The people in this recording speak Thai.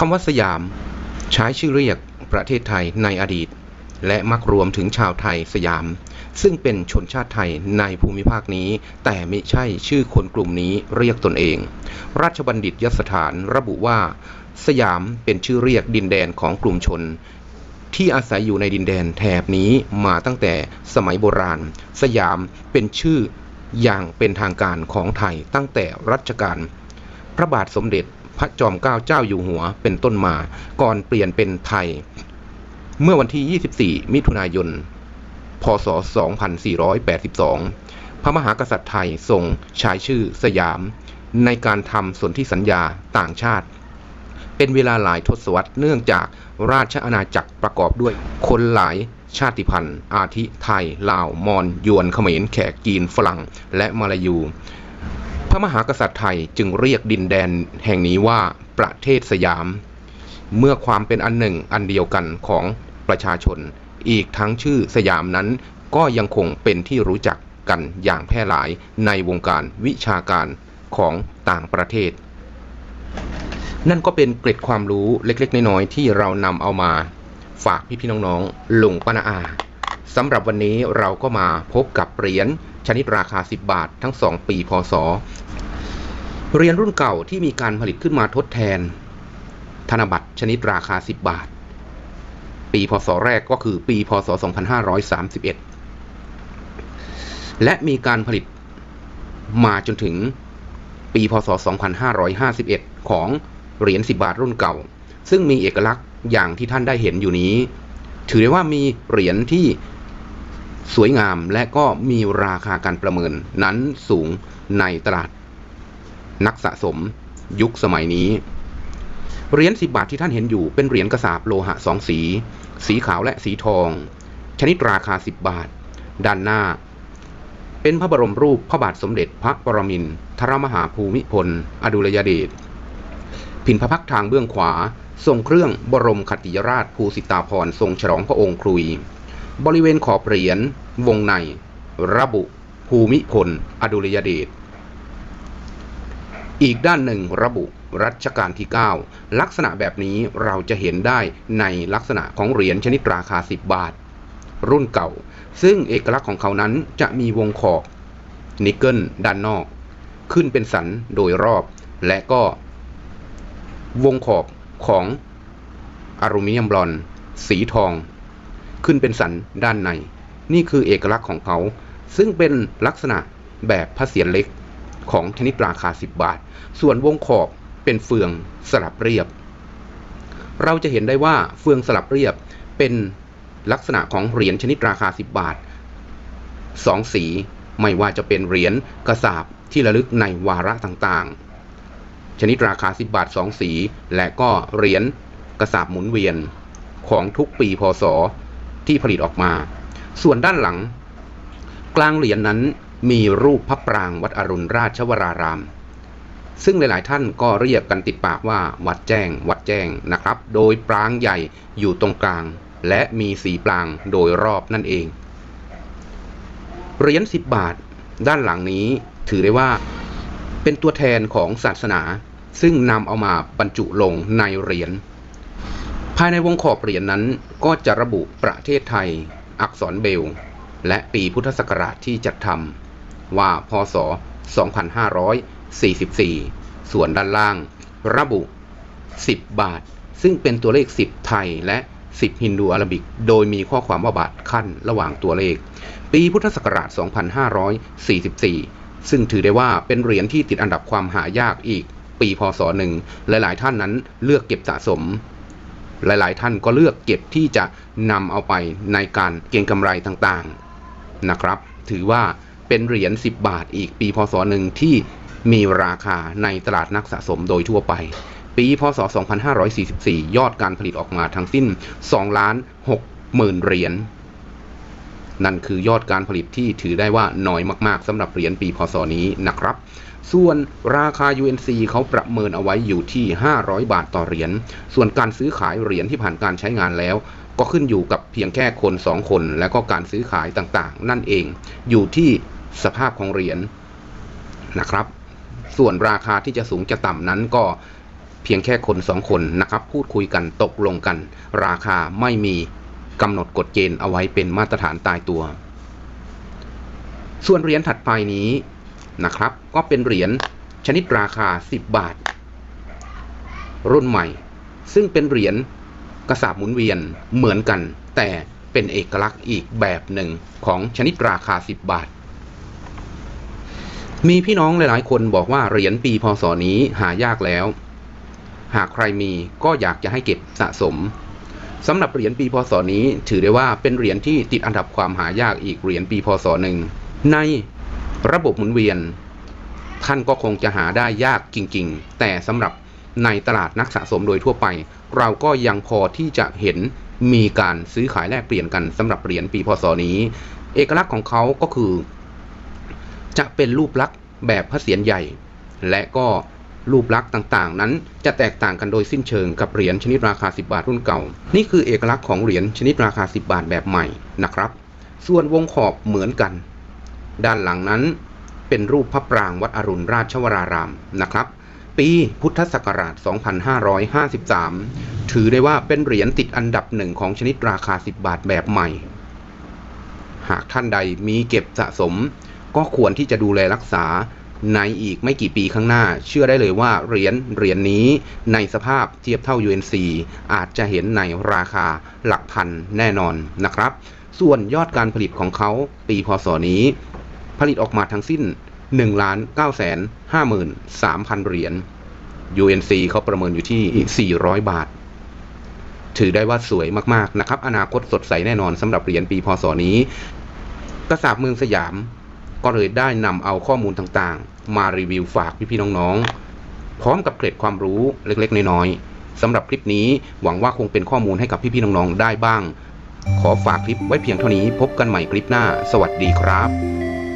คำว่าสยาม ใช้ชื่อเรียกประเทศไทยในอดีต และมักรวมถึงชาวไทยสยาม ซึ่งเป็นชนชาติไทยในภูมิภาคนี้ แต่ไม่ใช่ชื่อคนกลุ่มนี้เรียกตนเอง ราชบัณฑิตยสถานระบุว่า สยามเป็นชื่อเรียกดินแดนของกลุ่มชน ที่อาศัยอยู่ในดินแดนแถบนี้มาตั้งแต่สมัยโบราณ สยามเป็นชื่ออย่างเป็นทางการของไทยตั้งแต่รัชกาลพระบาทสมเด็จ พระจอมเกล้าเจ้าอยู่หัวเป็นต้นมา ก่อนเปลี่ยนเป็นไทย เมื่อวันที่ 24 มิถุนายน พศ 2482 พระมหากษัตริย์ไทยทรงใช้ชื่อสยาม ในการทำสนธิสัญญาต่างชาติ เป็นเวลาหลายทศวรรษเนื่องจากราชอาณาจักรประกอบด้วยคนหลายชาติพันธุ์ อาทิไทย ลาว มอญยวนเขมร แขกจีนฝรั่ง และมาลายู พระมหากษัตริย์ไทยจึงเรียกดินแดนแห่งนี้ว่าประเทศสยาม เมื่อความเป็นอันหนึ่งอันเดียวกันของประชาชน อีกทั้งชื่อสยามนั้นก็ยังคงเป็นที่รู้จักกันอย่างแพร่หลายในวงการวิชาการของต่างประเทศ นั่นก็เป็นเกร็ดความรู้เล็กๆ น้อยๆที่เรานำเอามาฝากพี่ๆน้องๆลุงป้านาอา สำหรับวันนี้เราก็มาพบกับเหรียญชนิดราคา 10 บาททั้ง 2 ปีพศเหรียญรุ่นเก่าที่มีการผลิตขึ้นมาทดแทน ธนบัตรชนิดราคา 10 บาท ปีพศแรกก็คือปีพศ 2531 และมีการผลิตมาจนถึงปีพศ 2551 ของเหรียญ 10 บาทรุ่นเก่า ซึ่งมีเอกลักษณ์อย่างที่ท่านได้เห็นอยู่นี้ ถือได้ว่ามีเหรียญที่ สวยงามและก็มีราคาการประเมินนั้นสูงในตลาด นักสะสมยุคสมัยนี้ เหรียญสิบบาทที่ท่านเห็นอยู่เป็นเหรียญกระสาบโลหะสองสี สีขาวและสีทอง ชนิดราคาสิบบาท ด้านหน้า เป็นพระบรมรูปพระบาทสมเด็จพระปรมินทรมหาภูมิพล อดุลยเดชผินพระพักทางเบื้องขวา ทรงเครื่องบรมคติยราชภูสิตาพรทรงฉลองพระองค์ครุย บริเวณขอบเหรียญวงใน ระบุ ภูมิพล อดุลยเดชอีกด้านหนึ่งระบุรัชกาลที่ 9 ลักษณะแบบนี้เราจะเห็นได้ในลักษณะของเหรียญชนิดราคา 10 บาท รุ่นเก่า ซึ่งเอกลักษณ์ของเขานั้นจะมีวงขอบนิกเกิลด้านนอก ขึ้นเป็นสันโดยรอบ และก็ วงขอบของอลูมิเนียมบลอน สีทอง ขึ้นเป็นสันด้านใน นี่คือเอกลักษณ์ของเขา ซึ่งเป็นลักษณะแบบพระเศียรเล็กของชนิดราคา 10 บาท ส่วนวงขอบเป็นเฟืองสลับเรียบ เราจะเห็นได้ว่าเฟืองสลับเรียบเป็นลักษณะของเหรียญชนิดราคา 10 บาทสองสีไม่ว่าจะเป็นเหรียญกระสาบที่ระลึกในวาระต่างๆ ชนิดราคา 10 บาท 2 สี และก็เหรียญกระสาบหมุนเวียนของทุกปีพศ ที่ผลิตออกมา ส่วนด้านหลัง กลางเหรียญนนั้นมีรูปพระปรางวัดอรุณราชวราราม ซึ่งหลาย ๆ ท่านก็เรียกกันติดปากว่าวัดแจ้ง วัดแจ้งนะครับ โดยปรางใหญ่อยู่ตรงกลาง และมีสีปรางโดยรอบนั่นเอง เหรียญสิบบาท ด้านหลังนี้ถือได้ว่าเป็นตัวแทนของศาสนา ซึ่งนำเอามาบรรจุลงในเหรียญ ภายในวงขอบเหรียญนนั้นก็จะระบุประเทศไทย อักษรเบล และปีพุทธศักราชที่จัดทำว่าพศ 2544 ส่วนด้านล่าง ระบุ 10 บาท ซึ่งเป็นตัวเลข 10 ไทยและ 10 ฮินดูอาราบิก โดยมีข้อความว่าบาทขั้นระหว่างตัวเลข ปีพุทธศักราช 2544 ซึ่งถือได้ว่าเป็นเหรียญที่ติดอันดับความหายากอีก ปีพศหนึ่งหลายๆท่านนั้นเลือกเก็บสะสม หลาย ๆ ท่านก็เลือกเก็บที่จะนำเอาไปในการเก็งกำไรต่างๆนะครับ ถือว่าเป็นเหรียญ 10 บาทอีกปีพศหนึ่งที่มีราคาในตลาดนักสะสมโดยทั่วไป ปีพศ 2544 ยอดการผลิตออกมาทั้งสิ้น 2 ล้าน6หมื่นเหรียญ นั่นคือยอดการผลิตที่ถือได้ว่าน้อยมากๆสำหรับเหรียญปีพศนี้นะครับ ส่วนราคา UNC เขาประเมินเอาไว้อยู่ที่ 500 บาทต่อเหรียญ ส่วนการซื้อขายเหรียญที่ผ่านการใช้งานแล้ว ก็ขึ้นอยู่กับเพียงแค่คน 2 คน และก็การซื้อขายต่างๆ นั่นเอง อยู่ที่สภาพของเหรียญนะครับ ส่วนราคาที่จะสูงจะต่ำนั้นก็เพียงแค่คนสองคนนะครับ พูดคุยกันตกลงกัน ราคาไม่มี กำหนดกฎเกณฑ์เอาไว้เป็นมาตรฐานตายตัว ส่วนเหรียญถัดไปนี้นะครับ ก็เป็นเหรียญชนิดราคา 10 บาท รุ่นใหม่ ซึ่งเป็นเหรียญกระสาบหมุนเวียนเหมือนกัน แต่เป็นเอกลักษณ์อีกแบบหนึ่งของชนิดราคา 10 บาท มีพี่น้องหลาย ๆ คนบอกว่าเหรียญปีพศนี้หายากแล้ว หากใครมีก็อยากจะให้เก็บสะสม สำหรับเหรียญปีพศนี้ ถือได้ว่าเป็นเหรียญที่ติดอันดับความหายากอีกเหรียญปีพศหนึ่งในระบบหมุนเวียน ท่านก็คงจะหาได้ยากจริง ๆ แต่สำหรับในตลาดนักสะสมโดยทั่วไป เราก็ยังพอที่จะเห็นมีการซื้อขายแลกเปลี่ยนกันสำหรับเหรียญปีพศนี้ เอกลักษณ์ของเขาก็คือ จะเป็นรูปลักษณ์แบบพระเศียรใหญ่ และก็ รูปลักษณ์ต่างๆ นั้น จะแตกต่างกันโดยสิ้นเชิงกับเหรียญชนิดราคา 10 บาทรุ่นเก่า นี่คือเอกลักษณ์ของเหรียญชนิดราคา 10 บาทแบบใหม่นะครับ ส่วนวงขอบเหมือนกัน ด้านหลังนั้น เป็นรูปพระปรางวัดอรุณราชวรารามนะครับ ปีพุทธศักราช 2553 ถือได้ว่าเป็นเหรียญติดอันดับหนึ่งของชนิดราคา 10 บาทแบบใหม่ หากท่านใดมีเก็บสะสม ก็ควรที่จะดูแลรักษา ในอีกไม่กี่ปีข้างหน้า เชื่อได้เลยว่าเหรียญเหรียญนี้ในสภาพเทียบเท่า UNC อาจจะเห็นในราคาหลักพันแน่นอนนะครับ ส่วนยอดการผลิตของเขาปีพศนี้ ผลิตออกมาทั้งสิ้น1ล้าน9แสน53,000เหรียญ UNC เขาประเมินอยู่ที่ 400 บาท ถือได้ว่าสวยมาก ๆ นะครับ อนาคตสดใสแน่นอนสำหรับเหรียญปีพศนี้กระสาบเมืองสยาม ก็เลยได้นำเอาข้อมูลต่างๆ มารีวิวฝากพี่ๆน้องๆ พร้อมกับเกร็ดความรู้เล็กๆ น้อยๆสำหรับคลิปนี้หวังว่าคงเป็นข้อมูลให้กับพี่ๆน้องๆ ได้บ้าง ขอฝากคลิปไว้เพียงเท่านี้พบกันใหม่คลิปหน้า สวัสดีครับ